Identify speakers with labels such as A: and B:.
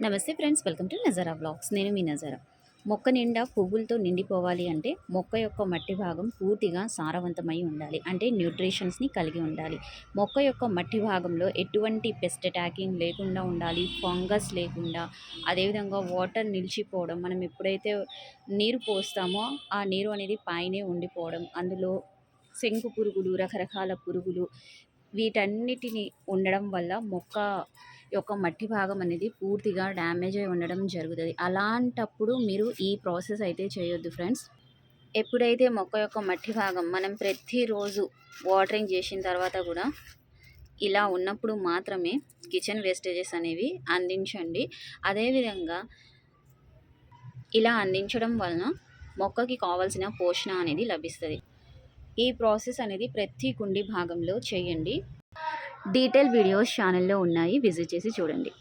A: నమస్తే friends welcome to Nazara blogs నేను మీ నజరా. మొక్క నిండా పువ్వులతో నిండిపోవాలి అంటే మొక్క యొక్క మట్టి భాగం పూర్తిగా సారవంతమై ఉండాలి. అంటే న్యూట్రిషన్స్ని కలిగి ఉండాలి. మొక్క యొక్క మట్టి భాగంలో ఎటువంటి పెస్ట్ అటాకింగ్ లేకుండా ఉండాలి ఫంగస్ లేకుండా. అదేవిధంగా వాటర్ నిలిచిపోవడం మనం ఎప్పుడైతే నీరు పోస్తామో ఆ నీరు అనేది పైనే ఉండిపోవడం అందులో శంకు పురుగులు రకరకాల పురుగులు వీటన్నిటిని ఉండడం వల్ల మొక్క యొక్క మట్టి భాగం అనేది పూర్తిగా డ్యామేజ్ అయి ఉండడం జరుగుతుంది. అలాంటప్పుడు మీరు ఈ ప్రాసెస్ అయితే చేయొద్దు ఫ్రెండ్స్. ఎప్పుడైతే మొక్క యొక్క మట్టి భాగం మనం ప్రతిరోజు వాటరింగ్ చేసిన తర్వాత కూడా ఇలా ఉన్నప్పుడు మాత్రమే కిచెన్ వేస్టేజెస్ అనేవి అందించండి. అదేవిధంగా ఇలా అందించడం వలన మొక్కకి కావాల్సిన పోషణ అనేది లభిస్తుంది. ఈ ప్రాసెస్ అనేది ప్రతి కుండి భాగంలో చేయండి. డీటెయిల్ వీడియోస్ ఛానల్లో ఉన్నాయి. విజిట్ చేసి చూడండి.